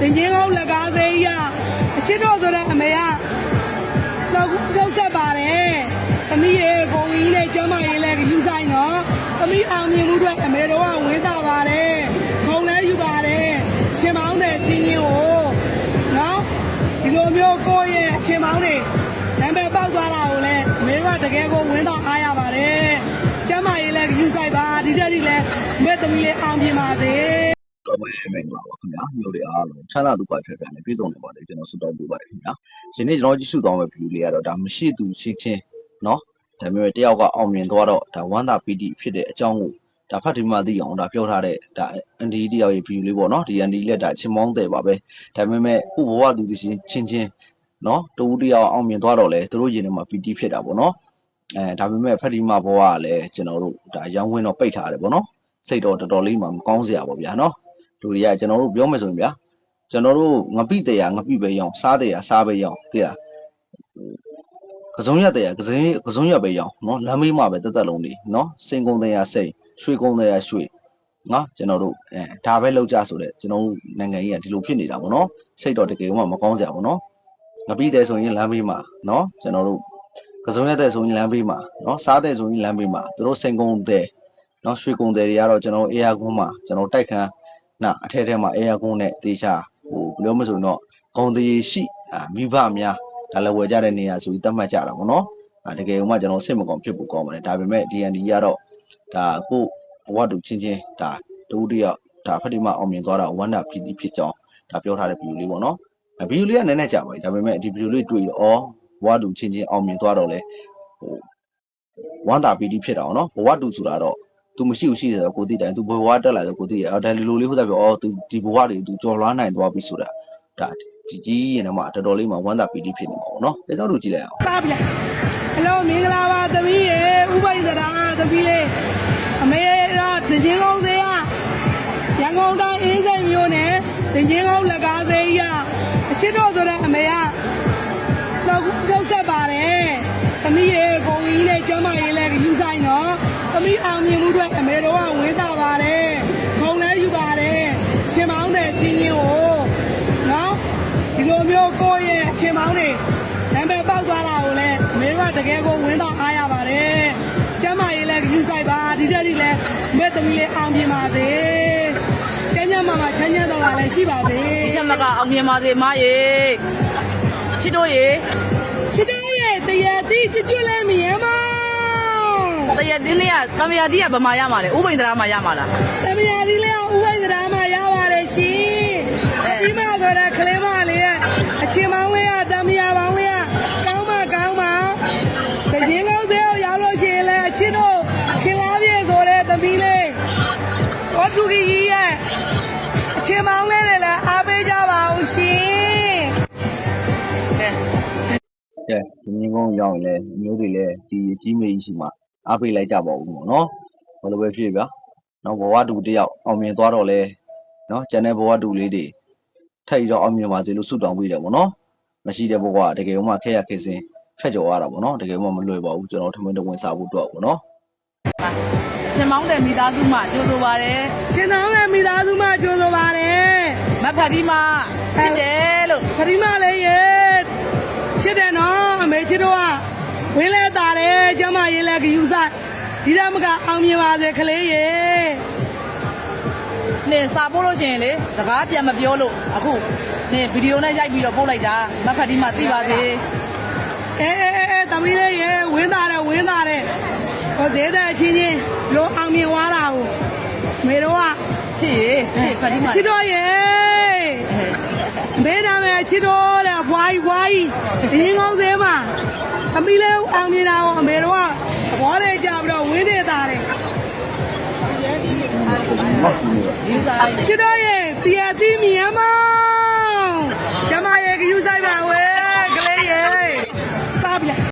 တင်ချင်းကုန်းလက်ကားစေးကြီးကအချစ်တော်ဆိုတဲ့အမေကတော့နှုတ်ဆက်ပါတယ်သမီးရဲ့ကိုကြီးနဲ့ကျမရေးလဲယူဆိုင်တော့သမီးအောင်မြင်မှုအတွက်အမေတော်ကဝင်းတာပါတယ်ဂုံလဲယူပါတယ်ရှင်မောင်းတဲ့ချင်းချင်းကိုနော်ဒီလိုမျိုးကိုယ့်ရဲ့ချင်းမောင်းတွေနာမည်ပေါက်သွားတာကိုလည်းအမေတို့ကတကယ်ကိုဝင်းတော့အားရပါတယ်ကျမရေးလဲယူဆိုင်ပါဒီတက်ဒီလဲမဲ့သမီးလေးအောင်မြင်ပါစေ ကောင်းပါရဲ့မင်္ဂလာပါခင်ဗျာမျိုးတွေအားလုံးချမ်းသာဒုက္ခဖြစ်ပြန်နေပြည်စုံနေပါသေးကျွန်တော်ဆုတောင်းပေးပါတယ်ခင်ဗျာဒီနေ့ကျွန်တော်ကြည့်ရှုသွားမယ့် view လေးကတော့ဒါမရှိသူရှင်းချင်းเนาะဒါပေမဲ့တယောက်ကအောင်မြင်သွားတော့ဒါဝမ်းသာပီတိဖြစ်တဲ့အကြောင်းကိုဒါဖတ်ဒီမှာသိအောင်ဒါပြောထားတဲ့ဒါအန်ဒီတယောက်ရဲ့ view လေးပေါ့เนาะဒီအန်ဒီလက်ဒါချင်းမောင်းတယ်ပါပဲဒါပေမဲ့ခုဘဝသူသူချင်းချင်းချင်းเนาะတူတယောက်အောင်မြင်သွားတော့လေသူတို့ရင်ထဲမှာပီတိဖြစ်တာပေါ့เนาะအဲဒါပေမဲ့ဖတ်ဒီမှာဘဝကလည်းကျွန်တော်တို့ဒါရောင်းဝင်းတော့ပိတ်ထားတယ်ပေါ့เนาะစိတ်တော့တော်တော်လေးမှမကောင်းစရာပေါ့ဗျာเนาะ လူတွေကကျွန်တော်တို့ပြောမယ်ဆိုရင်ဗျာကျွန်တော်တို့ငပိတရားငပိပဲရောင်းစားတရားစားပဲရောင်းသိလားကစုံရတရားကစင်းကစုံရပဲရောင်းနော်လမ်းမေးမှာပဲတက်တက်လုံးနေနော်စင်ကုံတရားစိတ်ရွှေကုံတရားရွှေနော်ကျွန်တော်တို့အဲဒါပဲလောက်ကြဆိုတဲ့ကျွန်တော်တို့နိုင်ငံကြီးကဒီလိုဖြစ်နေတာပေါ့နော်စိတ်တော့တကယ်မှမကောင်းကြဘူးနော်ငပိတယ်ဆိုရင်လမ်းမေးမှာနော်ကျွန်တော်တို့ကစုံရတဲ့ဆိုရင်လမ်းမေးမှာနော်စားတဲ့ဆိုရင်လမ်းမေးမှာတို့စင်ကုံတဲ့နော်ရွှေကုံတဲ့တွေကတော့ကျွန်တော်အေယာကုန်းမှာကျွန်တော်တိုက်ခန်း နာအထက်ထဲမှာအဲယာကွန်းနဲ့တေချာဟိုဘယ်လိုမဆိုရင်တော့ဂုံတရေရှိအာမိဘများဒါလည်းဝယ်ကြတဲ့နေရာဆိုပြီးသတ်မှတ်ကြတာပေါ့နော်အာတကယ်မှကျွန်တော်စိတ်မကောင်းဖြစ်ဖို့ကောင်းပါတယ်ဒါပေမဲ့ DND ကတော့ဒါကိုဘဝတူချင်းချင်းဒါဒုတိယဒါဖတိမအောင်မြင်သွားတာဝန္တာဖြစ်ပြီးဖြစ်ကြောင်းဒါပြောထားတဲ့ဗီဒီယိုလေးပေါ့နော်ဗီဒီယိုလေးကနည်းနည်းကြာပါပြီဒါပေမဲ့ဒီဗီဒီယိုလေးတွေ့တော့ဩဘဝတူချင်းချင်းအောင်မြင်သွားတော့လေဟိုဝန္တာပီတိဖြစ်တာပေါ့နော်ဘဝတူဆိုတာတော့ သူမရှိဘူးရှိတယ်ဆိုတော့ကိုသိတယ်သူဘဝတက်လာဆိုကိုသိတယ်အော်ဒါလိုလေးဟုတ်တာပြောအော်သူဒီဘဝတွေသူကြော်လွားနိုင်သွားပြီဆိုတာဒါဒီကြီးရင်တော့မှတော်တော်လေးမှဝမ်းသာပီတိဖြစ်နေမှာပေါ့နော်ဒါကြောင့်တို့ကြည့်လိုက်အောင်ပါပြီလားဟယ်လိုမင်္ဂလာပါသမီးရေဥပိသရာသမီးရေအမေတော့တင်ချင်းကုန်းစေးကရန်ကုန်တိုင်းအေးစိတ်မြို့နယ်တင်ချင်းကုန်းလက်ကားစေးကအချစ်တော်ဆိုတဲ့အမေက အောင်မြင်မှုအတွက်အမေတော်ကဝင်းတာပါတယ်ဂုံလဲယူပါတယ်ရှင်မောင်းတဲ့ချင်းချင်းကိုနော်ဒီလိုမျိုးကိုယ့်ရဲ့ချင်းမောင်းတွေနာမည်ပေါက်သွားတာကိုလည်းအမေကတကယ်ကိုဝင်းတော့အားရပါတယ်။ကျမကြီးလည်းယူဆိုင်ပါဒီတက်ဒီလည်းမဲ့သမီးလေးအောင်ပြပါစေ။ကျန်းကျန်းမာမာချမ်းချမ်းသာသာလည်းရှိပါစေဒီချက်မကအောင်မြင်ပါစေမရေချစ်တို့ရေ။ချစ်တဲ့ရဲ့တရတိချစ်ကျွတ်လည်းမြင် မတရတင်းလေးကတမယာတီးကဗမာရမှာလေဥပိန္ဒရာမှာရမှာလား။သမီးယာဒီလေးကဥပိ္ပဒရာမှာရပါတယ်ရှင်။အပြီးမှဆိုတော့ကလေးမလေးရဲ့အချင်းမောင်းလေးကသမီးယာပေါင်းလေးကကောင်းမကောင်းပါ။တရင်ကောင်းစေအောင်ရောက်လို့ရှိရင်လည်းအချင်းတို့ခင်လားပြေဆိုတဲ့သမီးလေးဝတ္ထုကြီးကြီးရဲ့အချိန်မောင်းလေးတွေလည်းအားပေးကြပါဦးရှင်ကဲကဲဒီမြင်းကုန်းရောက်ရင်လည်းမျိုးတွေလည်းဒီအကြီးမေးကြီးရှိမှ အားပေးလိုက်ကြပါဦးပေါ့နော်ဘယ်လိုပဲဖြစ်ဗျာနော်ဘဝတူတယောက်အောင်မြင်သွားတော့လဲနော်ကျန်တဲ့ဘဝတူလေးတွေထိတ်တော့အောင်မြင်ပါစေလို့ဆုတောင်းပေးတယ်ပေါ့နော်မရှိတဲ့ဘဝကတကယ်မှခက်ရခက်စင်းဖက်ကြော်ရတာပေါ့နော်တကယ်မှမလွယ်ပါဘူးကျွန်တော်ထမင်းတဝင်စားဖို့တော့ပေါ့နော်ရှင်မောင်းတဲ့မိသားစုမှကြိုးဆိုပါတယ်ရှင်တော်ရဲ့မိသားစုမှကြိုးဆိုပါတယ်မဖတ်ဒီမှာချစ်တယ်လို့ခရီးမလေးရေချစ်တယ်နော်အမေချစ်တော့က ဝင်းလဲတာတယ်ကျမရေးလဲကယူဆိုင်ဒီတော့မကအောင်မြင်ပါစေကလေးရေနင်စာပို့လို့ရှိရင်လေစကားပြန်မပြောလို့အခုနင်ဗီဒီယိုနဲ့ရိုက်ပြီးတော့ပို့လိုက်တာမဖတ်ဒီမှာသိပါစေအဲအဲအဲအဲသမီးလေးရေဝင်းတာတယ်ဝင်းတာတယ်ဟိုသေးတဲ့အချင်းချင်းလိုအောင်မြင်သွားတာကိုမေတော့ကချစ်ရေချစ်ဖတ်ဒီမှာချစ်တော့ရေမေးနာမယ်ချစ်တော့တဲ့ဘွားကြီးဘွားကြီးဒီငောင်းသေးမှာ အမီလေးအောင်မြင်တာကိုအမေတော့ကသဘောလေးကြပြီးတော့ဝင်းနေတာတယ်ယူဆိုင်ချစ်တော့ရေတရားသိမြင်မှာ